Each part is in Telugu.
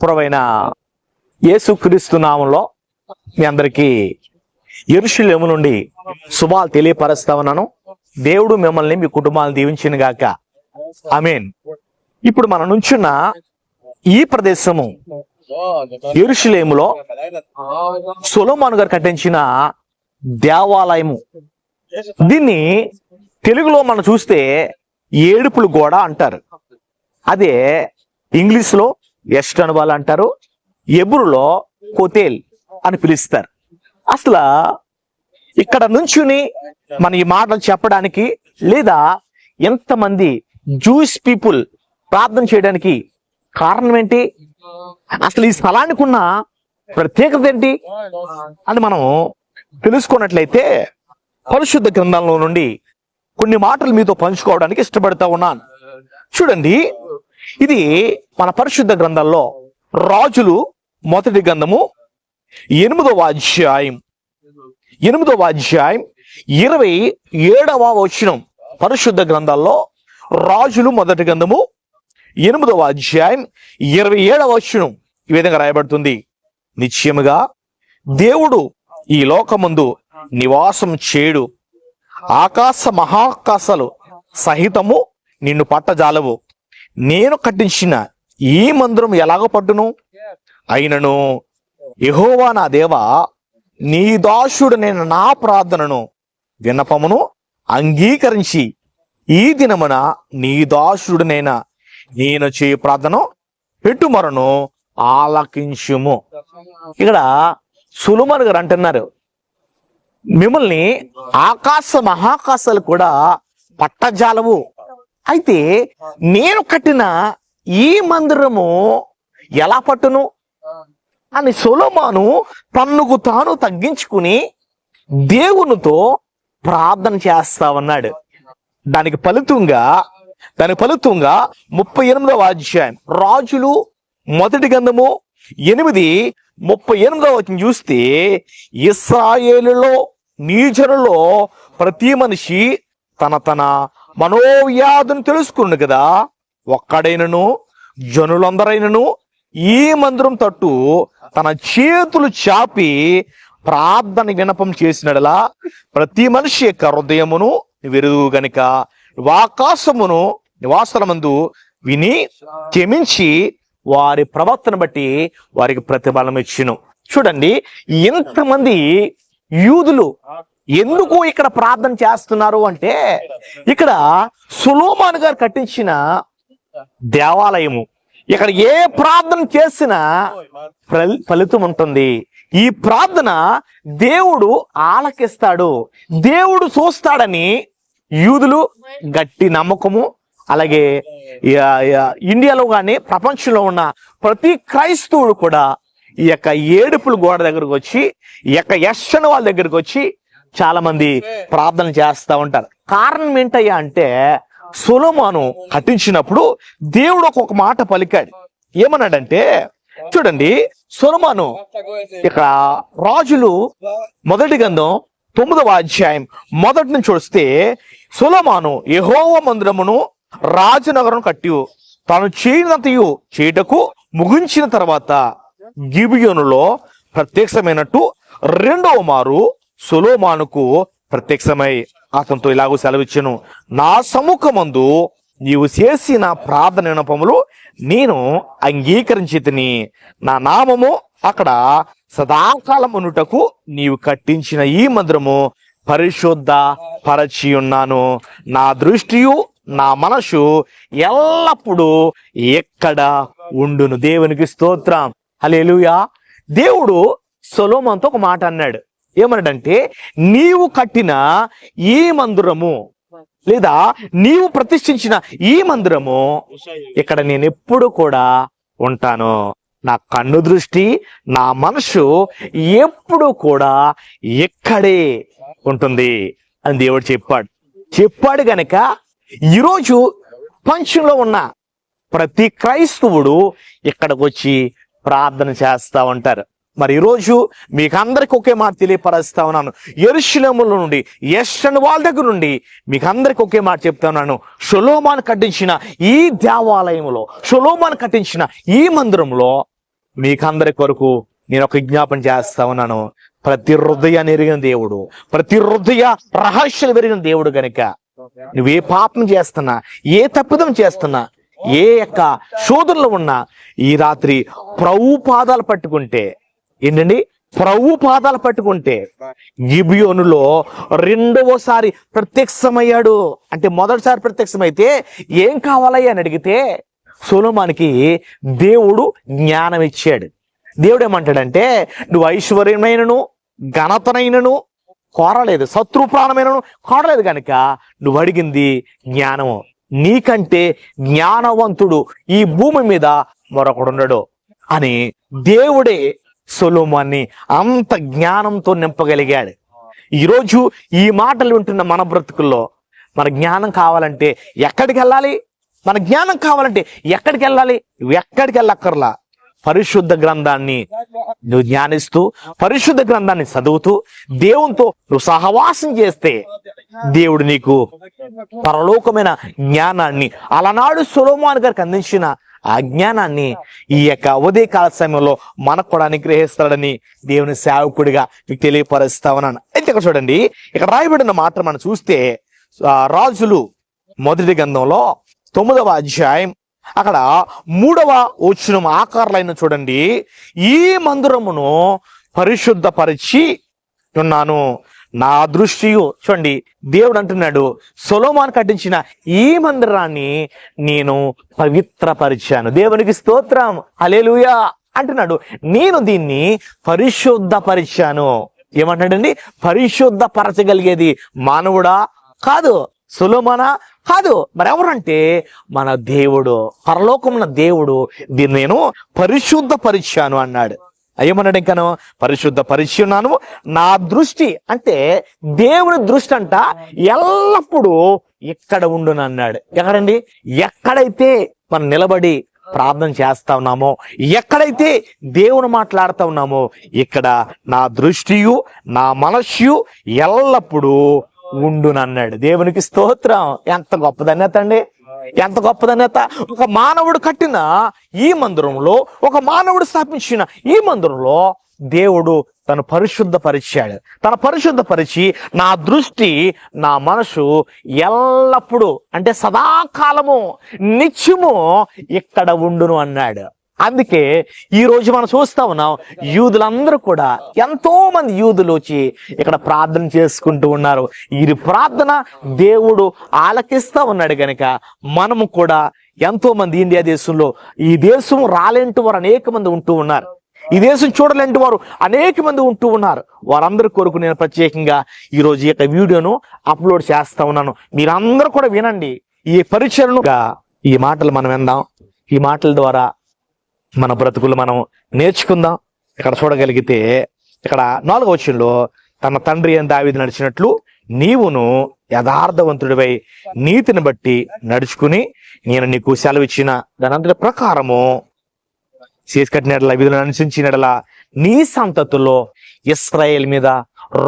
పురవైన యేసుక్రీస్తు నామంలో మీ అందరికీ ఎరుషులేము నుండి శుభాలు తెలియపరుస్తా ఉన్నాను దేవుడు మిమ్మల్ని మీ కుటుంబాలను దీవించిన గాక. మీన్ ఇప్పుడు మన నుంచున్న ఈ ప్రదేశము ఎరుషులేములో సొలోమాన్ గారు కట్టించిన దేవాలయము. దీన్ని తెలుగులో మనం చూస్తే ఏడుపులు గోడ అంటారు. అదే ఇంగ్లీష్లో లో ఎస్టర్న్ అంటారు ఎబురులో కొతేల్ అని పిలుస్తారు. అసలు ఇక్కడ నుంచుని మన ఈ మాటలు చెప్పడానికి లేదా ఎంతమంది జూయిస్ పీపుల్ ప్రార్థన చేయడానికి కారణం ఏంటి? అసలు ఈ స్థలానికి ఉన్న ప్రత్యేకత ఏంటి? అని మనం తెలుసుకున్నట్లయితే పరిశుద్ధ గ్రంథంలో నుండి కొన్ని మాటలు మీతో పంచుకోవడానికి ఇష్టపడతా ఉన్నాను. చూడండి ఇది మన పరిశుద్ధ గ్రంథంలో రాజులు మొదటి గ్రంథము ఎనిమిదవ అధ్యాయం. ఎనిమిదవ అధ్యాయం ఇరవై ఏడవ వచనం. పరిశుద్ధ గ్రంథాల్లో రాజులు మొదటి గ్రంథము ఎనిమిదవ అధ్యాయం ఇరవై ఏడవ వచనం. ఈ విధంగా రాయబడుతుంది. నిశ్చయముగా దేవుడు ఈ లోకముందు నివాసం చేయడు. ఆకాశ మహాకాశాలు సహితము నిన్ను పట్టజాలవు. నేను కట్టించిన ఈ మందిరం ఎలాగ పట్టును? అయినను యహోవా నా దేవా నీ దాసుడు నేను నా ప్రార్థనను విన్నపమును అంగీకరించి ఈ దినమున నీ దాసుడునైనా నేను చేయి ప్రార్థన పెట్టుమరను ఆలకించుము. ఇక్కడ సులుమన్ గారు అంటున్నారు మిమ్మల్ని ఆకాశ మహాకాశాలు కూడా పట్టజాలవు. అయితే నేను కట్టిన ఈ మందిరము ఎలా పట్టును? అని సొలొమాను తన్నుకు తాను తగ్గించుకుని దేవునితో ప్రార్థన చేస్తా ఉన్నాడు దానికి ఫలితంగా దానికి ఫలితంగా ముప్పై ఎనిమిదవ అధ్యాయం. రాజులు మొదటి గంధము ఎనిమిది ముప్పై ఎనిమిదవ వచనం చూస్తే ఇస్రాయేలులో నీజనులో ప్రతి మనిషి తన తన మనోవ్యాధిని తెలుసుకున్నాడు కదా. ఒక్కడైనను జనులందరైనను ఈ మందిరం తట్టు తన చేతులు చాపి ప్రార్థన వినపం చేసినడలా ప్రతి మనిషి యొక్క హృదయమును వెరుగు గనుక వాకాశమును నివాసమునందు విని క్షమించి వారి ప్రవర్తన బట్టి వారికి ప్రతిఫలం ఇచ్చిను చూడండి ఎంతమంది యూదులు ఎందుకు ఇక్కడ ప్రార్థన చేస్తున్నారు అంటే ఇక్కడ సులోమాన్ గారు కట్టించిన దేవాలయము. ఇక్కడ ఏ ప్రార్థన చేసినా ఫలి- ఫలితం ఉంటుంది. ఈ ప్రార్థన దేవుడు ఆలకిస్తాడు. దేవుడు చూస్తాడని యూదులు గట్టి నమ్మకము. అలాగే ఇండియాలో కానీ ప్రపంచంలో ఉన్న ప్రతి క్రైస్తవుడు కూడా ఈ యొక్క ఏడుపుల గోడ దగ్గరకు వచ్చి ఈ యొక్క యశ్చన వాళ్ళ దగ్గరకు వచ్చి చాలా మంది ప్రార్థన చేస్తా ఉంటారు. కారణం ఏంటయ్యా అంటే సులోమాను కట్టించినప్పుడు దేవుడు ఒక్కొక్క మాట పలికాడు. ఏమన్నాడంటే చూడండి సులమాను ఇక్కడ రాజులు మొదటి గంధం తొమ్మిదవ అధ్యాయం మొదటి నుంచి చూస్తే సులమాను యహోవ మందిరమును రాజనగరం కట్టి తాను చేయనంతయు చేయుటకు ముగించిన తర్వాత గిబియోనులో ప్రత్యక్షమైనట్టు రెండవ మారు సొలోమానుకు ప్రత్యక్షమై అతనితో ఇలాగూ సెలవిచ్చాను. నా సముఖమందు నీవు చేసిన ప్రార్థన వినపములు నేను అంగీకరించి తిని నా నామము అక్కడ సదాకాలం నీవు కట్టించిన ఈ మందిరము పరిశుద్ధ పరచి ఉన్నాను నా దృష్టియు నా మనసు ఎల్లప్పుడూ ఎక్కడ ఉండును. దేవునికి స్తోత్రం. హల్లెలూయా. దేవుడు సొలోమంతో ఒక మాట అన్నాడు. ఏమన్నాడంటే నీవు కట్టిన ఈ మందిరము లేదా నీవు ప్రతిష్ఠించిన ఈ మందిరము ఇక్కడ నేను ఎప్పుడు కూడా ఉంటాను. నా కన్ను దృష్టి నా మనసు ఎప్పుడు కూడా ఎక్కడే ఉంటుంది అని దేవుడు చెప్పాడు. చెప్పాడు గనక ఈరోజు పంచంలో ఉన్న ప్రతి క్రైస్తవుడు ఇక్కడికి వచ్చి ప్రార్థన చేస్తూ ఉంటారు. మరి ఈరోజు మీకు అందరికి ఒకే మాట తెలియపరుస్తా ఉన్నాను. ఎరుశలముల నుండి యశ్వన్ వాళ్ళ దగ్గర నుండి మీకు అందరికి ఒకే మాట చెప్తా ఉన్నాను. షొలోమాన్ కట్టించిన ఈ దేవాలయంలో షొలోమాన్ కట్టించిన ఈ మందిరంలో మీకందరి కొరకు నేను ఒక విజ్ఞాపన చేస్తా ఉన్నాను. ప్రతి హృదయాన్ని ఎరిగిన దేవుడు ప్రతి హృదయ రహస్యాలు పెరిగిన దేవుడు గనుక నువ్వే పాపం చేస్తున్నా ఏ తప్పిదం చేస్తున్నా ఏ యొక్క శోధనలో ఉన్నా ఈ రాత్రి ప్రభు పాదాలు పట్టుకుంటే ఏంటండి? ప్రభు పాదాలు పట్టుకుంటే గిబియోనులో రెండవసారి ప్రత్యక్షమయ్యాడు. అంటే మొదటిసారి ప్రత్యక్షమైతే ఏం కావాలయ్యా అని అడిగితే సొలోమానికి దేవుడు జ్ఞానం ఇచ్చాడు. దేవుడు ఏమంటాడంటే నువ్వు ఐశ్వర్యమైనను ఘనతనైనను కోరలేదు. శత్రు ప్రాణమైనను కోరలేదు కనుక నువ్వు అడిగింది జ్ఞానము. నీకంటే జ్ఞానవంతుడు ఈ భూమి మీద మరొకడున్నాడు. అని దేవుడే సొలోమాన్ని అంత జ్ఞానంతో నింపగలిగాడు. ఈరోజు ఈ మాటలు వింటున్న మన బ్రతుకుల్లో మన జ్ఞానం కావాలంటే ఎక్కడికి వెళ్ళాలి? మన జ్ఞానం కావాలంటే ఎక్కడికి వెళ్ళాలి? ఎక్కడికి వెళ్ళక్కర్లా? పరిశుద్ధ గ్రంథాన్ని నువ్వు ధ్యానిస్తూ పరిశుద్ధ గ్రంథాన్ని చదువుతూ దేవునితో నువ్వు సహవాసం చేస్తే దేవుడు నీకు పరలోకమైన జ్ఞానాన్ని అలనాడు సులోమాన్ గారికి అందించిన ఆ జ్ఞానాన్ని ఈ యొక్క ఉదయ కాల సమయంలో మనకు కూడా అనుగ్రహిస్తాడని దేవుని సేవకుడిగా మీకు తెలియపరుస్తా ఉన్నాను. అయితే ఇక్కడ చూడండి ఇక్కడ రాయబడిన మాట మనం చూస్తే రాజులు మొదటి గంధంలో తొమ్మిదవ అధ్యాయం అక్కడ మూడవ వచ్చిన ఆకారాలైన చూడండి ఈ మందిరమును పరిశుద్ధపరిచి ఉన్నాను. నా దృష్టియు. చూడండి దేవుడు అంటున్నాడు సొలోమాన్ కట్టించిన ఈ మందిరాన్ని నేను పవిత్రపరిచాను. దేవునికి స్తోత్రం. అలేలుయా అంటున్నాడు నేను దీన్ని పరిశుద్ధపరిచాను. ఏమంటాడండి పరిశుద్ధపరచగలిగేది మానవుడా కాదు సులోమానా కాదు. మరి మన దేవుడు పరలోకమున్న దేవుడు. దీన్ని నేను పరిశుద్ధపరిచాను అన్నాడు. ఏమన్నాడు ఇంకాను పరిశుద్ధ పరిచి ఉన్నాను. నా దృష్టి అంటే దేవుని దృష్టి అంట ఎల్లప్పుడూ ఇక్కడ ఉండును అన్నాడు. ఎక్కడండి? ఎక్కడైతే మనం నిలబడి ప్రార్థన చేస్తా ఉన్నామో ఎక్కడైతే దేవుని మాట్లాడుతా ఉన్నామో ఇక్కడ నా దృష్టియు నా మనస్సు ఎల్లప్పుడూ ఉండునన్నాడు దేవునికి స్తోత్రం. ఎంత గొప్ప ధన్యత అండి. ఎంత గొప్పదనేత ఒక మానవుడు కట్టిన ఈ మందిరంలో ఒక మానవుడు స్థాపించిన ఈ మందిరంలో దేవుడు తను పరిశుద్ధపరిచాడు. తన పరిశుద్ధపరిచి నా దృష్టి నా మనసు ఎల్లప్పుడూ అంటే సదాకాలము నిత్యము ఇక్కడ ఉండును అన్నాడు. అందుకే ఈ రోజు మనం చూస్తా ఉన్నాం యూదులందరూ కూడా ఎంతో మంది యూదులు వచ్చి ఇక్కడ ప్రార్థన చేసుకుంటూ ఉన్నారు. ఈ ప్రార్థన దేవుడు ఆలకిస్తా ఉన్నాడు కనుక మనము కూడా ఎంతో మంది ఇండియా దేశంలో ఈ దేశం రాలేంటి వారు అనేక మంది ఉంటూ ఉన్నారు. ఈ దేశం చూడలేంటి వారు అనేక మంది ఉంటూ ఉన్నారు. వారందరి కొరకు నేను ప్రత్యేకంగా ఈ రోజు ఈ యొక్క వీడియోను అప్లోడ్ చేస్తా ఉన్నాను. మీరందరూ కూడా వినండి. ఈ పరిచయంగా ఈ మాటలు మనం విందాం. ఈ మాటల ద్వారా మన బ్రతుకులు మనం నేర్చుకుందాం. ఇక్కడ చూడగలిగితే ఇక్కడ నాలుగవ వచనంలో తన తండ్రి అని దావీదు నడిచినట్లు నీవును యథార్థవంతుడివై నీతిని బట్టి నడుచుకుని నేను నీకు సెలవిచ్చిన దానంతటి ప్రకారము చేసి కట్టినట్ల విధులను అనుసరించినట్ల నీ సంతతుల్లో ఇస్రాయేల్ మీద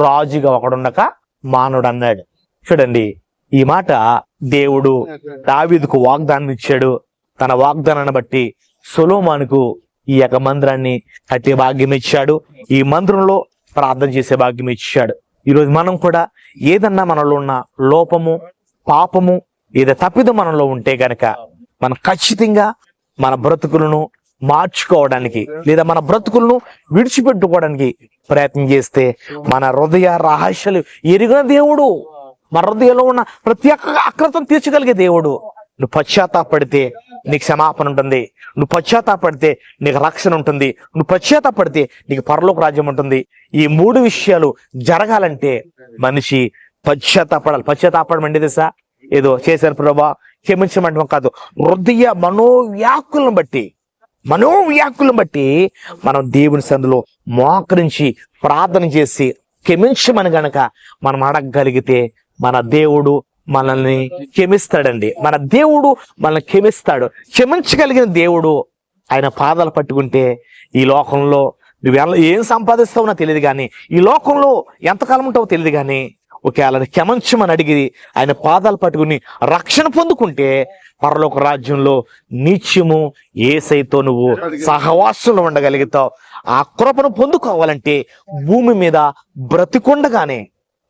రాజుగా ఒకడుండక మానవుడు అన్నాడు చూడండి ఈ మాట దేవుడు దావీదుకు వాగ్దానం ఇచ్చాడు తన వాగ్దానాన్ని బట్టి సొలోమానుకు ఈ యొక్క మందిరాన్ని కట్టే భాగ్యం ఇచ్చాడు. ఈ మందిరంలో ప్రార్థన చేసే భాగ్యం ఇచ్చాడు. ఈరోజు మనం కూడా ఏదన్నా మనలో ఉన్న లోపము పాపము ఏదో తప్పిదం మనలో ఉంటే గనక మనం ఖచ్చితంగా మన బ్రతుకులను మార్చుకోవడానికి లేదా మన బ్రతుకులను విడిచిపెట్టుకోవడానికి ప్రయత్నం చేస్తే మన హృదయ రహస్యాలు ఎరిగిన దేవుడు. మన హృదయంలో ఉన్న ప్రతి ఒక్క అక్రతం తీర్చగలిగే దేవుడు. నువ్వు పశ్చాత్తాపడితే నీకు క్షమాపణ ఉంటుంది. నువ్వు పశ్చాత్తాపడితే నీకు రక్షణ ఉంటుంది. నువ్వు పశ్చాత్తాపడితే నీకు పరలోక రాజ్యం ఉంటుంది. ఈ మూడు విషయాలు జరగాలంటే మనిషి పశ్చాత్తాపడాలి. పశ్చాత్తాపడం అంటే తెలుసా? ఏదో చేశారు ప్రభా క్షమించమంటే కాదు. హృదయ మనోవ్యాకులను బట్టి మనోవ్యాకులను బట్టి మనం దేవుని సందులో మోకరించి ప్రార్థన చేసి క్షమించమని గనక మనం అడగగలిగితే మన దేవుడు మనల్ని క్షమిస్తాడండి. మన దేవుడు మనల్ని క్షమిస్తాడు. క్షమించగలిగిన దేవుడు ఆయన పాదాలు పట్టుకుంటే ఈ లోకంలో నువ్వు ఏం సంపాదిస్తావు నాకు తెలియదు కానీ ఈ లోకంలో ఎంతకాలం ఉంటావో తెలియదు కానీ ఒకవేళ క్షమించమని అడిగి ఆయన పాదాలు పట్టుకుని రక్షణ పొందుకుంటే పరలోక రాజ్యంలో నిత్యము ఏసైతో నువ్వు సహవాసంలో ఉండగలుగుతావు. ఆ కృపను పొందుకోవాలంటే భూమి మీద బ్రతికుండగానే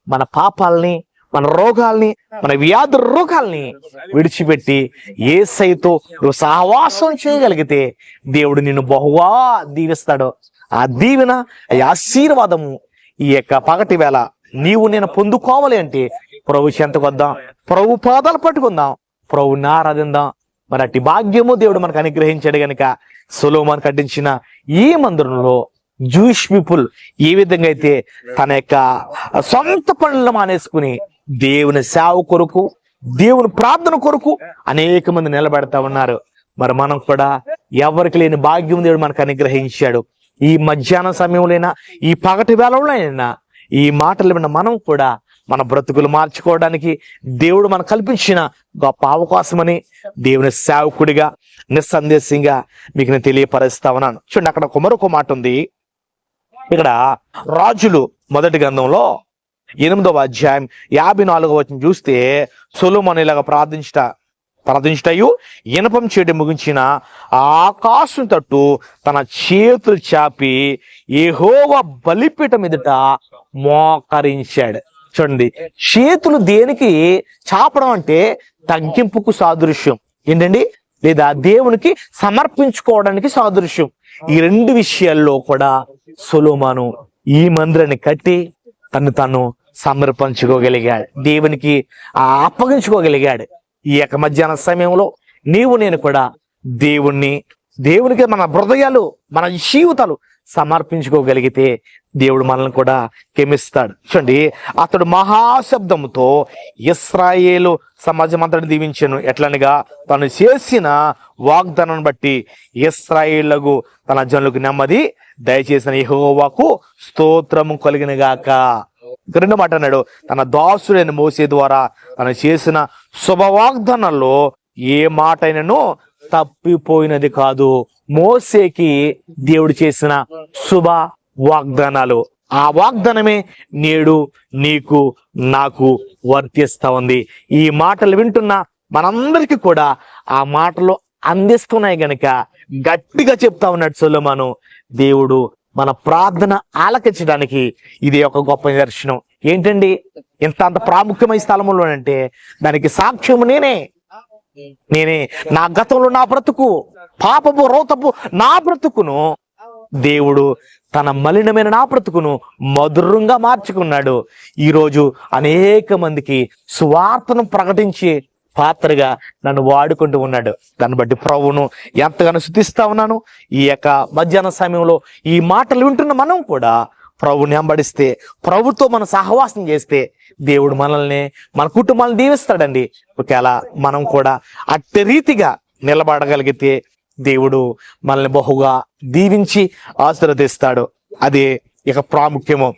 మన పాపాలని మన రోగాల్ని మన వ్యాధి రోగాల్ని విడిచిపెట్టి ఏసైతో నువ్వు సహవాసం చేయగలిగితే దేవుడు నిన్ను బహువా దీవిస్తాడు. ఆ దీవెన ఆశీర్వాదము ఈ యొక్క పగటి వేళ నీవు నేను పొందుకోవాలి అంటే ప్రభు చెంతకు వద్దాం ప్రభు పాదాలు పట్టుకుందాం. ప్రభుని ఆరాధిందాం. మరి అట్టి భాగ్యము దేవుడు మనకు అనుగ్రహించాడు గనుక సులోమాన్ కట్టించిన ఈ మందిరంలో జూయిష్ పీపుల్ ఏ విధంగా అయితే తన యొక్క సొంత పనులను మానేసుకుని దేవుని సేవ కొరకు దేవుని ప్రార్థన కొరకు అనేక మంది నిలబెడతా ఉన్నారు. మరి మనం కూడా ఎవరికి లేని భాగ్యం దేవుడు మనకు అనుగ్రహించాడు. ఈ మధ్యాహ్న సమయంలోనైనా ఈ పగటి వేళలోనైనా ఈ మాటలు విన్న మనం కూడా మన బ్రతుకులు మార్చుకోవడానికి దేవుడు మనకు కల్పించిన గొప్ప అవకాశమని దేవుని సేవకుడిగా నిస్సందేశంగా మీకు నేను తెలియపరుస్తా ఉన్నాను. చూడండి అక్కడ ఒక మరొక మాట ఉంది. ఇక్కడ రాజులు మొదటి గ్రంథంలో ఎనిమిదవ అధ్యాయం యాభై నాలుగవ వచ్చిన చూస్తే సొలోమోను ఇలాగ ప్రార్థించట ప్రార్థించటయు ఇనపం చేయడం ముగించిన ఆకాశం తట్టు తన చేతులు చాపి ఏహోవ బలిపీఠం ఎదుట మోకరించాడు. చూడండి చేతులు దేనికి చాపడం అంటే తగ్గింపుకు సాదృశ్యం. ఏంటండి? లేదా దేవునికి సమర్పించుకోవడానికి సాదృశ్యం. ఈ రెండు విషయాల్లో కూడా సొలోమాను ఈ మందిరాన్ని కట్టి తను తను సమర్పించుకోగలిగాడు. దేవునికి అప్పగించుకోగలిగాడు. ఈ యొక్క మధ్యాహ్న సమయంలో నీవు నేను కూడా దేవుణ్ణి దేవునికి మన హృదయాలు మన జీవితాలు సమర్పించుకోగలిగితే దేవుడు మనల్ని కూడా క్షమిస్తాడు. చూడండి అతడు మహాశబ్దముతో ఇస్రాయేలు సమాజం అంతటి దీవించను. ఎట్లనగా తను చేసిన వాగ్దానం బట్టి ఇస్రాయేళ్ళకు తన జనులకు నెమ్మది దయచేసిన యహోవాకు స్తోత్రము కలిగినగాక. రెండు మాట అన్నాడు తన దాసుడైన మోసే ద్వారా తను చేసిన శుభవాగ్దానంలో ఏ మాట అయినను తప్పిపోయినది కాదు. మోసేకి దేవుడు చేసిన శుభ వాగ్దానాలు ఆ వాగ్దానమే నేడు నీకు నాకు వర్తిస్తా ఉంది. ఈ మాటలు వింటున్న మనందరికీ కూడా ఆ మాటలు అందిస్తున్నాయి గనక గట్టిగా చెప్తా ఉన్నాడు సొలమాను. దేవుడు మన ప్రార్థన ఆలకించడానికి ఇది ఒక గొప్ప నిదర్శనం. ఏంటండి? ఇంత అంత ప్రాముఖ్యమైన స్థలంలో అంటే దానికి సాక్ష్యము నేనే. నేనే. నా గతంలో నా బ్రతుకు పాపపు రోతపు నా బ్రతుకును దేవుడు తన మలినమైన నా బ్రతుకును మధురంగా మార్చుకున్నాడు. ఈరోజు అనేక మందికి సువార్తను ప్రకటించి పాత్రగా నన్ను వాడుకుంటూ ఉన్నాడు. దాన్ని బట్టి ప్రభువును ఎంతగానో శుద్ధిస్తా ఉన్నాను. ఈ యొక్క మధ్యాహ్న సమయంలో ఈ మాటలు వింటున్న మనం కూడా ప్రభుని వెంబడిస్తే ప్రభుతో మనం సహవాసం చేస్తే దేవుడు మనల్ని మన కుటుంబాలను దీవిస్తాడండి. ఒకవేళ మనం కూడా అట్టి రీతిగా నిలబడగలిగితే దేవుడు మనల్ని బహుగా దీవించి ఆశీర్వదిస్తాడు. అదే ఇక ప్రాముఖ్యము.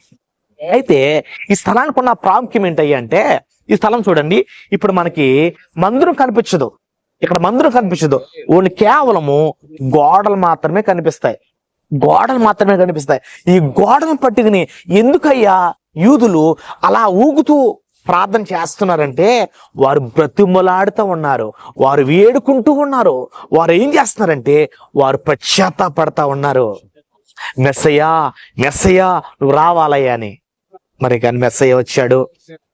అయితే ఈ స్థలానికి ఉన్న ప్రాముఖ్యం ఏంటయ్యా అంటే ఈ స్థలం చూడండి. ఇప్పుడు మనకి మందిరం కనిపించదు. ఇక్కడ మందిరం కనిపించదు. ఓన్లీ కేవలము గోడలు మాత్రమే కనిపిస్తాయి. గోడలు మాత్రమే కనిపిస్తాయి. ఈ గోడను పట్టుకుని ఎందుకయ్యా యూదులు అలా ఊగుతూ ప్రార్థన చేస్తున్నారంటే వారు బ్రతిమలాడుతూ ఉన్నారు. వారు వేడుకుంటూ ఉన్నారు. వారు ఏం చేస్తున్నారంటే వారు పశ్చాత్తాపడతా ఉన్నారు. మెస్సయ్యా మెస్సయ్యా నువ్వు రావాలయ్యా అని. మరి కానీ మెస్సయ్య వచ్చాడు.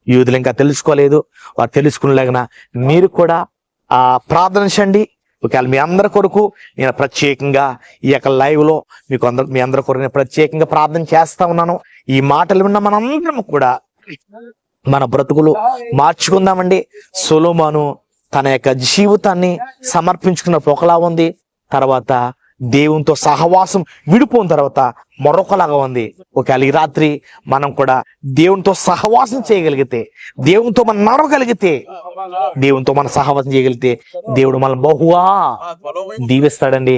యూదులు ఇంకా తెలుసుకోలేదు. వారు తెలుసుకునేలాగిన మీరు కూడా ఆ ప్రార్థనించండి ఒకవేళ మీ అందరి కొరకు నేను ప్రత్యేకంగా ఈ యొక్క లైవ్లో మీకు అందరు మీ అందరి కొరకు నేను ప్రత్యేకంగా ప్రార్థన చేస్తా ఉన్నాను. ఈ మాటలు విన్న మనందరం కూడా మన బ్రతుకులు మార్చుకుందామండి. సొలోమాను తన యొక్క జీవితాన్ని సమర్పించుకున్నప్పుడు ఒకలా ఉంది. తర్వాత దేవునితో సహవాసం విడిపోయిన తర్వాత మరొకలాగా ఉంది. ఒకవేళ ఈ రాత్రి మనం కూడా దేవునితో సహవాసం చేయగలిగితే దేవునితో మనం నడవగలిగితే దేవునితో మనం సహవాసం చేయగలిగితే దేవుడు మనం బహువా దీవిస్తాడండి.